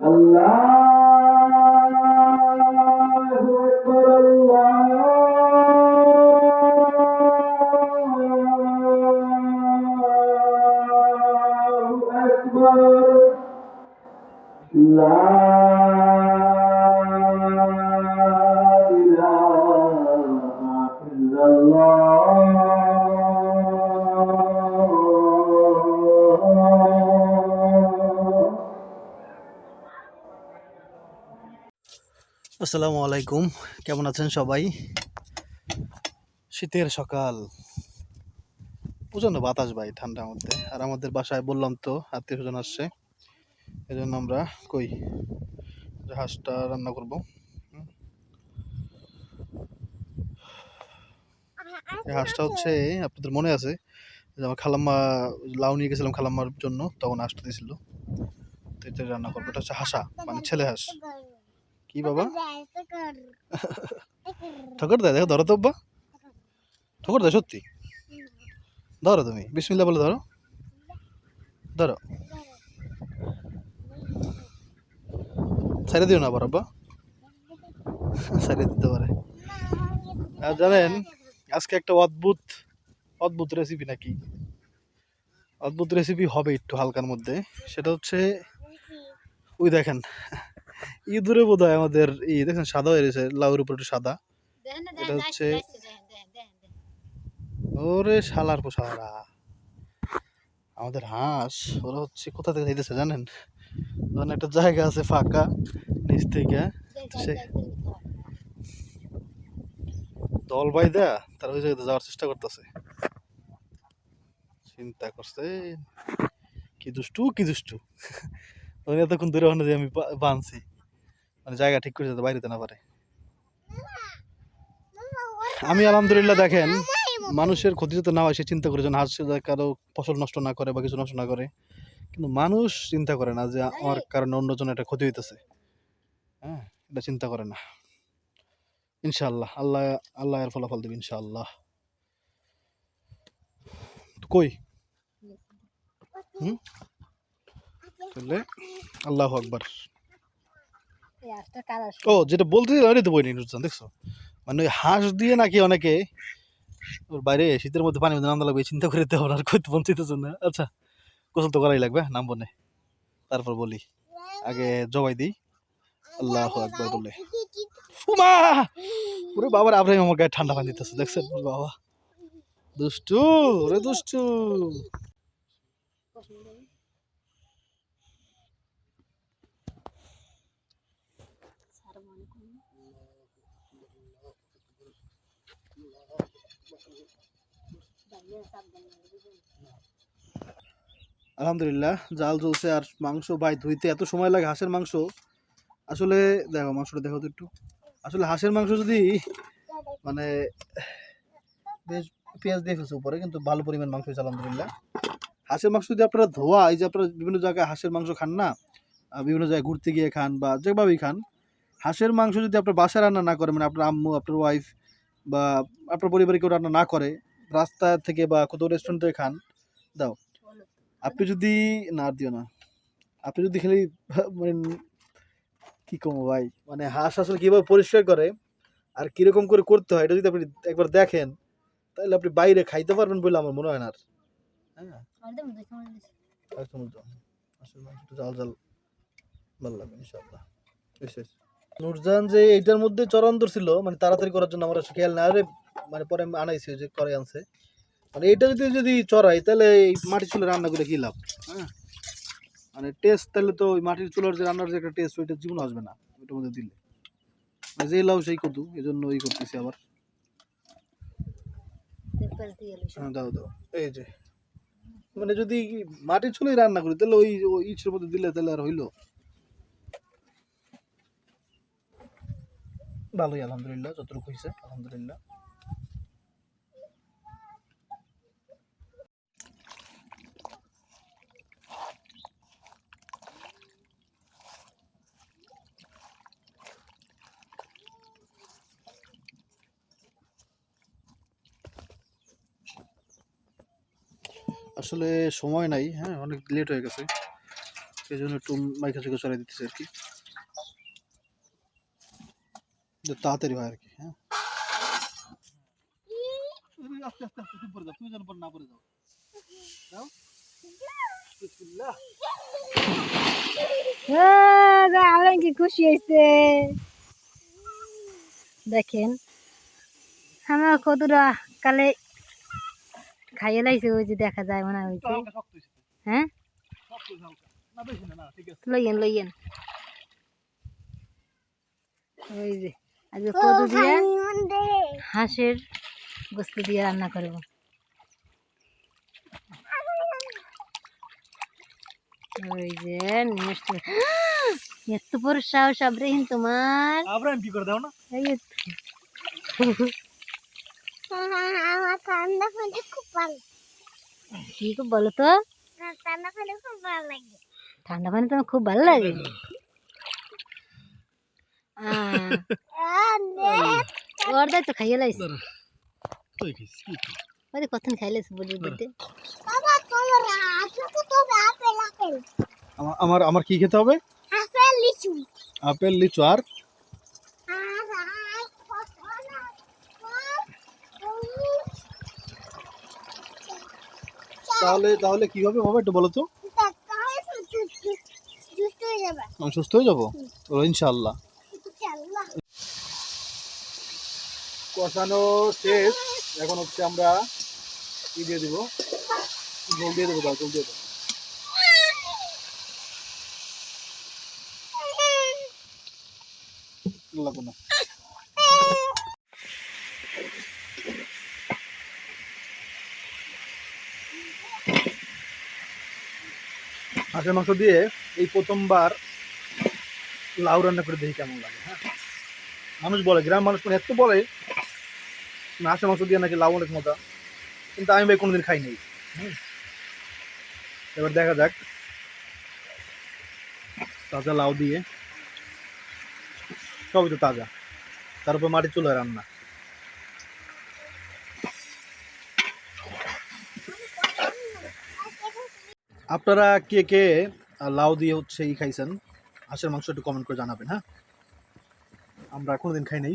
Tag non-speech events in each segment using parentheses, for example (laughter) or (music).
আল্লাহ আসসালামু আলাইকুম। কেমন আছেন সবাই? শীতের সকাল। প্রচণ্ড বাতাস ভাই ঠান্ডার মধ্যে। আর আমাদের বাসায় বললাম তো আত্মীয় স্বজন আসছে। এই জন্য আমরা কই? হাঁসটা রান্না করব। হাঁসটা হচ্ছে, আপনাদের মনে আছে? যে আমার খালাম্মা, লাউ নিয়ে গেছিলাম খালাম্মার জন্য, তখন হাঁসটা দিয়েছিল তো এটা রান্না করব। এটা হচ্ছে হাসা মানে ছেলে হাঁস। কি বাবা? ঠকর দেয় দেখো ধরো তো আব্বা। ঠকর দেয় সত্যি? ধরো তুমি বিসমিল্লা বলে ধরো। ধরো। ছেড়ে দিও না আবার আব্বা। ছেড়ে দিতে পারে। আর জানেন আজকে একটা অদ্ভুত অদ্ভুত রেসিপি নাকি? অদ্ভুত রেসিপি হবে একটু হালকার মধ্যে। সেটা হচ্ছে ওই দেখেন ইঁদুরে বোধ হয় আমাদের ই দেখেন সাদা হয়ে গেছে লাউর উপর একটু সাদা। এটা হচ্ছে ওরে শালার পোষারা। আমাদের হাঁস ওরা হচ্ছে কোথা থেকে যাইতেছে জানেন? ওখানে একটা জায়গা আছে ফাঁকা নিচ থেকে। সে- দল বাই দেয়া তারা ওই জায়গাতে যাওয়ার চেষ্টা করতেছে। চিন্তা করছে কি দুষ্টু কি দুষ্টু? (laughs) ওখানে এতক্ষণ দূরে ওখানে যে আমি বা- বাঁধছি মানে জায়গা ঠিক করে যাতে বাইরে যেতে না পারে। আমি আলহামদুলিল্লাহ দেখেন মানুষের ক্ষতি যাতে না হয় সে চিন্তা করে যেন হাঁস কারও ফসল নষ্ট না করে বা কিছু নষ্ট না করে। কিন্তু মানুষ চিন্তা করে না যে আমার কারণে অন্যজন একটা ক্ষতি হইতেছে। হ্যাঁ এটা চিন্তা করে না। ইনশাআল্লাহ আল্লাহ আল্লাহ এর ফলাফল দেবে ইনশাআল্লাহ। কই? হুম? তাহলে আল্লাহ আকবার। ও, যেটা বলতে ওই তো বইনি, নুরজান, দেখছ? মানে ওই হাঁস দিয়ে নাকি অনেকে ওর বাইরে শীতের মধ্যে পানির মধ্যে নামতে লাগবে, চিন্তা করে দেওয়ার আর করতে বঞ্চিত জন্য আচ্ছা গোসল তো করাই লাগবে নাম বনে তারপর বলি, আগে জবাই দিই। আল্লাহ আকবর বলে। উমা পুরো বাবার আব্রাহিম আমার গায়ে ঠান্ডা পানি দিতেছে, দেখছেন? বাবা। দুষ্টু রে দুষ্টু। আলহামদুলিল্লাহ, জাল জ্বলছে আর মাংস ভাই ধুইতে এত সময় লাগে হাঁসের মাংস। আসলে দেখো, মাংসটা দেখো তো একটু। আসলে হাঁসের মাংস যদি মানে বেশ পেঁয়াজ দিয়ে ফেলছে উপরে, কিন্তু ভালো পরিমাণ মাংস হয়েছে, আলহামদুলিল্লাহ। হাঁসের মাংস যদি আপনারা ধোয়া, এই যে আপনারা বিভিন্ন জায়গায় হাঁসের মাংস খান না বিভিন্ন জায়গায় ঘুরতে গিয়ে খান বা যেভাবেই খান হাঁসের মাংস যদি আপনার বাসায় রান্না না করে মানে আপনার আম্মু, আপনার ওয়াইফ বা আপনার পরিবারে কেউ রান্না না করে, রাস্তা থেকে বা কোথাও রেস্টুরেন্ট থেকে খান, দাও। আপনি যদি না দিও না। আপনি যদি খালি মানে কী কমো ভাই? মানে হাঁস আসলে কীভাবে পরিষ্কার করে আর কীরকম করে করতে হয়, এটা যদি আপনি একবার দেখেন, তাহলে আপনি বাইরে খাইতে পারবেন বলে আমার মনে হয় না আর। হ্যাঁ? জাল জাল ভালো লাগবে ইনশাআল্লাহ। বিশেষ নুরজান যে এইটার মধ্যে চরন্দর ছিল মানে তাড়াতাড়ি করার জন্য আমার খেয়াল না আরে মানে পরে আনাইছি যে করে আনছে। মানে এটা যদি যদি চড়াই তাহলে এই মাটির চুলে রান্না করে কি লাভ? হ্যাঁ? মানে টেস্ট তাহলে তো ওই মাটির চুলার যে রান্নার যে একটা টেস্ট ওইটা জীবন আসবে না ওইটার মধ্যে দিলে। মানে যে লাভ সেই কদু এই জন্য ওই করতেছি আবার। হ্যাঁ দাও দাও। এই যে। মানে যদি মাটির চুলেই রান্না করি তাহলে ওই ইচ্ছের মধ্যে দিলে তাহলে আর হইল? ভালোই, আলহামদুলিল্লাহ, যতটুকু হয়েছে আলহামদুলিল্লাহ। আসলে সময় নাই হ্যাঁ অনেক লেট হয়ে গেছে। সেই জন্য একটু মাইকা চুকে দিতেছে আর কি। যাতে তাড়াতাড়ি হয় আর কি হ্যাঁ। আস্তে আস্তে আস্তে তুমি পড়ে যাও তুমি যেন পরে না পড়ে যাও। যাও। আলেন কি খুশি হয়েছে দেখেন আমার কতটা কালে খাইয়ে লাইছে ওই যে দেখা যায় মনে হয়েছে হ্যাঁ? শক্ত হয়েছে হালকা। না বেশি না না ঠিক আছে। লইয়েন লইয়েন। ওই যে। আজকে কত দিয়ে হাঁসের গোস্ত দিয়ে রান্না করব। ওই যে নেক্সট (gasps) এত বড় সাহস আব্রাহিম তোমার। আব্রাহিম কি করে দাও না? এই আমার ঠান্ডা পানি খুব ভালো। কি বলো তো? ঠান্ডা পানি খুব ভালো লাগে। ঠান্ডা পানি তোমার খুব ভালো লাগে? তো খাইয়ে কতক্ষণ খাইলেছে আমার আমার আমার কি খেতে হবে? আপেল লিচু। আপেল লিচু আর? তাহলে তাহলে কি হবে বাবা একটু বলো তো? হয়ে সুস্থ হয়ে যাব? ইনশাল্লাহ কষানো শেষ। এখন হচ্ছে আমরা কি দিয়ে দিব? জল দিয়ে দেবো, দাও জল দিয়ে দেবো লাগবে হাঁসের মাংস দিয়ে এই প্রথমবার লাউ রান্না করে দেখি কেমন লাগে হ্যাঁ? মানুষ বলে গ্রাম মানুষ মানে এত বলে হাঁসের মাংস দিয়ে নাকি লাউ অনেক মজা। কিন্তু আমি ভাই কোনোদিন খাই নাই। এবার দেখা যাক। তাজা লাউ দিয়ে। সবই তো তাজা। তার উপর মাটি চুলায় রান্না। আপনারা কে কে লাউ দিয়ে হচ্ছে ই খাইছেন হাঁসের মাংস একটু কমেন্ট করে জানাবেন হ্যাঁ? আমরা কোনোদিন খাই নাই।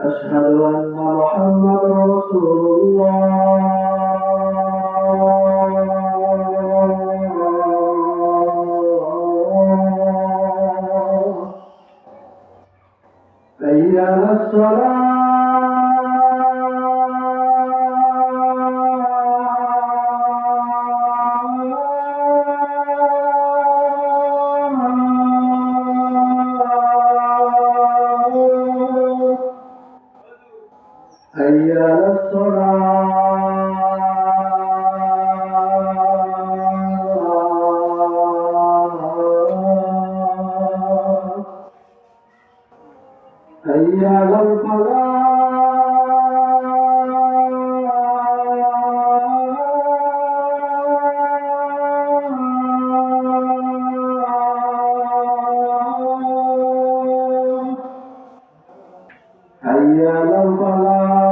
أشهد أن محمدا رسول الله. حي الصلاة هيا للصلاة هيا للفلاح هيا للفلاح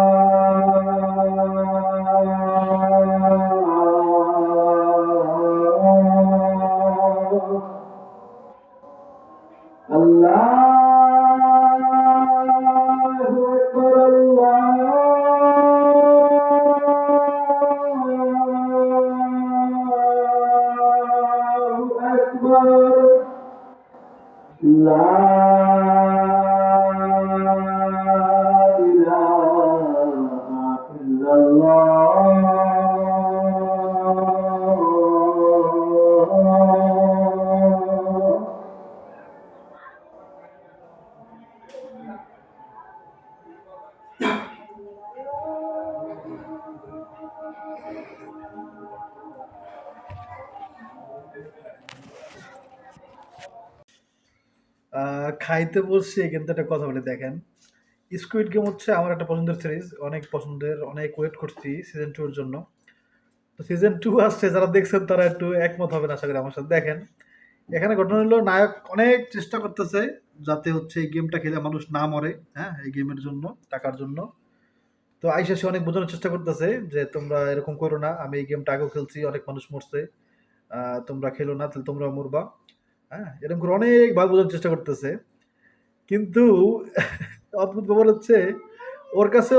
খাইতে বসছি কিন্তু একটা কথা বলে, দেখেন। স্কুইড গেম হচ্ছে আমার একটা পছন্দের সিরিজ অনেক পছন্দের, অনেক ওয়েট করছি সিজন টু এর জন্য। তো সিজন টু আসছে, যারা দেখছেন তারা একটু একমত হবেন আশা করি আমার সাথে। দেখেন, এখানে ঘটনা হলো নায়ক অনেক চেষ্টা করতেছে যাতে হচ্ছে এই গেমটা খেলে মানুষ না মরে হ্যাঁ এই গেমের জন্য, টাকার জন্য। তো আইসা সে অনেক বোঝানোর চেষ্টা করতেছে যে তোমরা এরকম করো না, আমি এই গেমটা আগেও খেলছি, অনেক মানুষ মরছে তোমরা খেলো না, তাহলে তোমরা মরবা। হ্যাঁ এরকম করে অনেক অনেকবার বোঝানোর চেষ্টা করতেছে। কিন্তু অদ্ভুত ব্যাপার হচ্ছে, ওর কাছে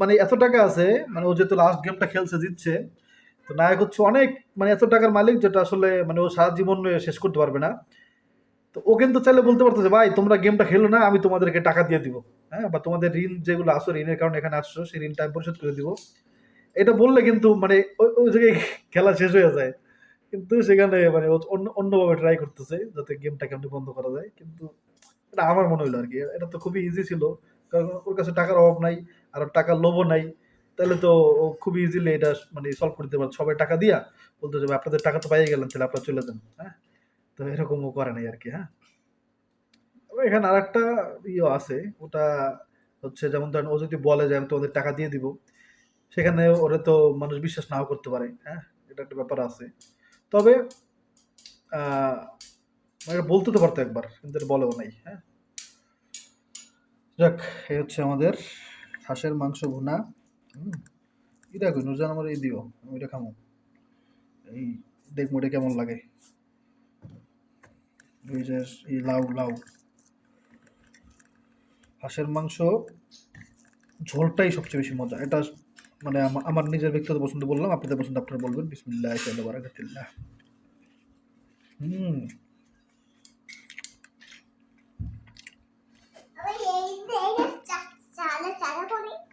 মানে এত টাকা আছে মানে ও যেহেতু লাস্ট গেমটা খেলছে, জিতছে, তো নায়ক হচ্ছে অনেক মানে এত টাকার মালিক যেটা আসলে মানে ও সারা জীবন শেষ করতে পারবে না। তো ও কিন্তু চাইলে বলতে পারতো যে, ভাই, তোমরা গেমটা খেলো না, আমি তোমাদেরকে টাকা দিয়ে দিব। হ্যাঁ বা তোমাদের ঋণ যেগুলো আসো ঋণের কারণে এখানে আসছো, সেই ঋণটা আমি পরিশোধ করে দিব। এটা বললে কিন্তু মানে ওই ওই জায়গায় খেলা শেষ হয়ে যায়। কিন্তু সেখানে মানে অন্য, অন্যভাবে ট্রাই করতেছে, যাতে গেমটা কেমনি বন্ধ করা যায়। কিন্তু এটা আমার মনে হলো আর কি এটা তো খুবই ইজি ছিল, কারণ ওর কাছে টাকার অভাব নাই, আর টাকার লোভও নাই। তাহলে তো ও খুব ইজিলি এটা মানে সলভ করতে পারে সবাই টাকা দিয়া বলতে যাবে আপনাদের টাকা তো পাইয়ে গেলেন তাহলে আপনারা চলে যান। হ্যাঁ? তো এরকমও করে নাই আর কি হ্যাঁ এখানে আর একটা ইয়ে আছে, ওটা হচ্ছে যেমন ধরেন, ও যদি বলে যে, আমি তোমাদের টাকা দিয়ে দিব, সেখানে ওরে তো মানুষ বিশ্বাস নাও করতে পারে হ্যাঁ? এটা একটা ব্যাপার আছে। তবে এটা বলতে তো পারতো একবার, কিন্তু বলেও নাই হ্যাঁ? যাক, এই হচ্ছে আমাদের হাঁসের মাংস ভুনা। এটা কই নুরজান আমার এই দিও, আমি এটা খামো। এই দেখব এটা কেমন লাগে। এই লাউ লাউ। হাঁসের মাংস, ঝোলটাই সবচেয়ে বেশি মজা। এটা মানে আমা- আমার নিজের ব্যক্তিগত পছন্দ বললাম, আপনাদের পছন্দ আপনারা বলবেন। বিসমিল্লাহ হুম আবার এই এই চালা চালা করে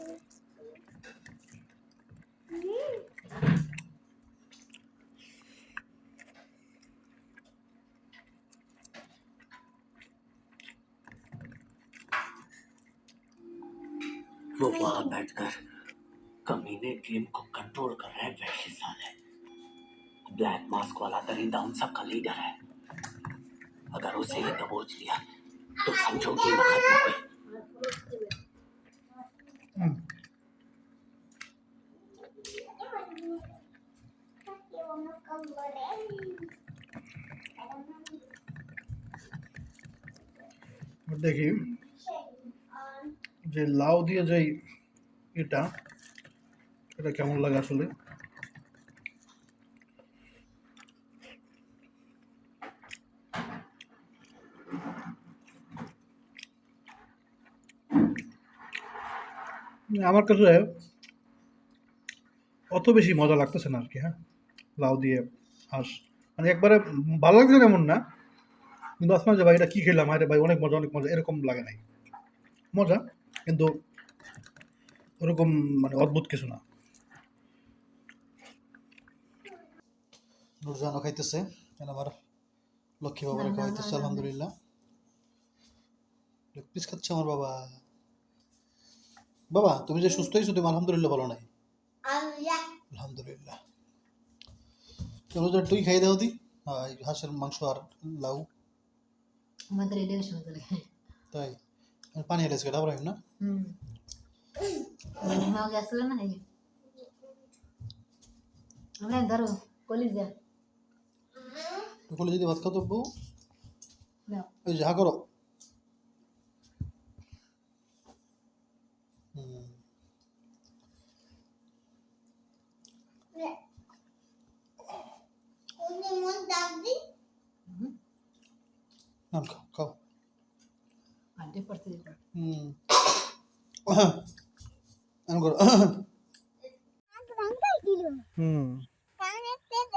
वो वहाँ बैठकर कमीने गेम को कंट्रोल कर रहे हैं वैश्य साले। ब्लैक मास्क वाला दरिंदा उन सबका लीडर है। अगर उसे ही दबोच लिया तो समझो कि देखिए। যে লাউ দিয়ে যে এটা এটা কেমন লাগে আসলে? আমার কাছে অত বেশি মজা লাগতেছে না আর কি হ্যাঁ? লাউ দিয়ে হাঁস। মানে একবারে ভালো লাগছে না এমন না, কিন্তু আসলে যে ভাই এটা কী খেলাম? আরে ভাই, অনেক মজা অনেক মজা, এরকম লাগে নাই। মজা? কিন্তু ওরকম মানে অদ্ভুত কিছু না। নুরজানও খাইতেছে কেন আমার লক্ষ্মী বাবার খাওয়াইতেছে আলহামদুলিল্লাহ। লেগ পিস খাচ্ছে আমার বাবা। বাবা তুমি যে সুস্থ হয়েছো তুমি আলহামদুলিল্লাহ বলো নাই। আলহামদুলিল্লাহ। চলো তো তুই খাই দাও দি। হ্যাঁ, হাঁসের মাংস আর লাউ। আমাদের এটা শুনতে তাই? এলেছে কেটা রাখি না হুম মাও গেছিল না এই আমরা ধরো কলিজা তুই বলে যদি ভাত খাও তো বউ ওই যে করো মন খাও খাও তে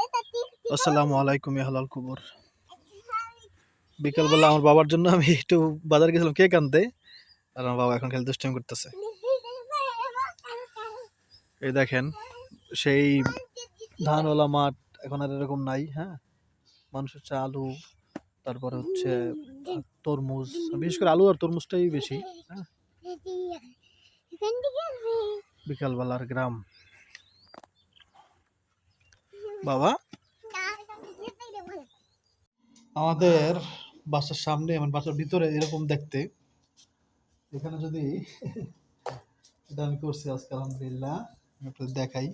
এটা ঠিক আসসালামু আলাইকুম ইয়া হালাল কুবর বিকালবেলা আমার বাবার জন্য আমি একটু বাজার গেছিলাম কেক আনতে, আর আমার বাবা এখন খেলে দুষ্টামি করতেছে। এই দেখেন, সেই ধানওয়ালা মাঠ এখন আর এরকম নাই হ্যাঁ? মানুষ হচ্ছে আলু, তারপরে হচ্ছে তরমুজ বিশেষ করে আলু আর তরমুজটাই বেশি হ্যাঁ। বিকালবেলার গ্রাম। বাবা। আমাদের বাসার সামনে মানে বাসার ভিতরে এরকম দেখতে। এখানে যদি (laughs) এটা আমি করছি আজকে আলহামদুলিল্লাহ। আপনাদের দেখাই।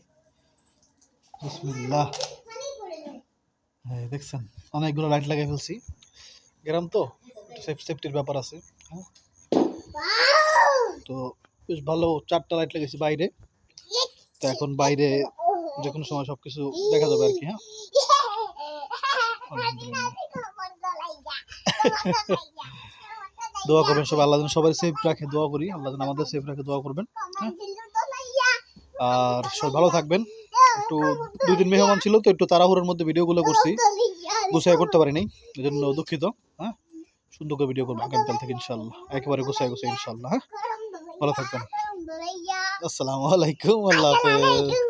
বিসমিল্লাহ। হ্যাঁ দেখছেন? অনেকগুলো লাইট লাগিয়ে ফেলছি। গ্রাম তো? সেফটির ব্যাপার আছে হ্যাঁ? তো বেশ ভালো চারটা লাইট লেগেছে বাইরে। তো এখন বাইরে যে কোনো সময় সব কিছু দেখা যাবে আর কি হ্যাঁ? দোয়া করবেন সবাই আল্লাহ যেন সবাই সেফ রাখে দোয়া করি আল্লাহ যেন আমাদের সেফ রাখে দোয়া করবেন হ্যাঁ? আর সবাই ভালো থাকবেন। একটু দুই দিন মেহমান ছিল তো একটু তাড়াহুড়োর মধ্যে ভিডিওগুলো করছি গুছাই করতে পারিনি এই জন্য দুঃখিত। সুন্দর করে ভিডিও করব আগামীকাল থেকে ইনশাল্লাহ একেবারে গুছাই গুছাই ইনশাল্লাহ হ্যাঁ? ভালো থাকবেন। আসসালামু আলাইকুম আল্লাহ হাফেজ।